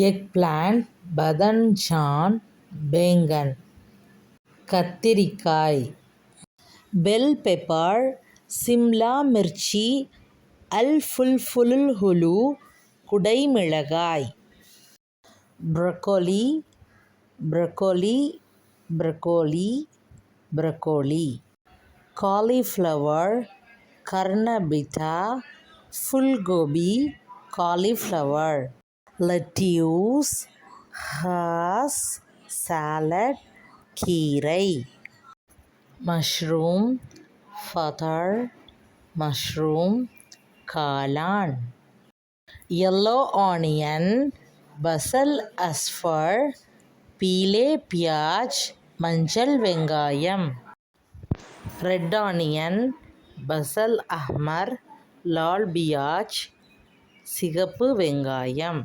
Egg plant பதன்ஜான் பேங்கன் கத்திரிக்காய் bell pepper சிம்லா மிர்ச்சி அல் ஃபுல்ஃபுலுல் Hulu குடைமிளகாய் broccoli broccoli broccoli broccoli cauliflower கர்னபிதா ஃபுல்கோபி cauliflower lettuce ஹாஸ் சாலட் கீரை. மஷ்ரூம் ஃபதர் மஷ்ரூம் காளான். எல்லோ ஆனியன் பசல் அஸ்ஃபர் பீலே பியாஜ் மஞ்சள் வெங்காயம். ரெட் ஆனியன் பசல் அஹ்மர் லால் பியாஜ் சிகப்பு வெங்காயம்.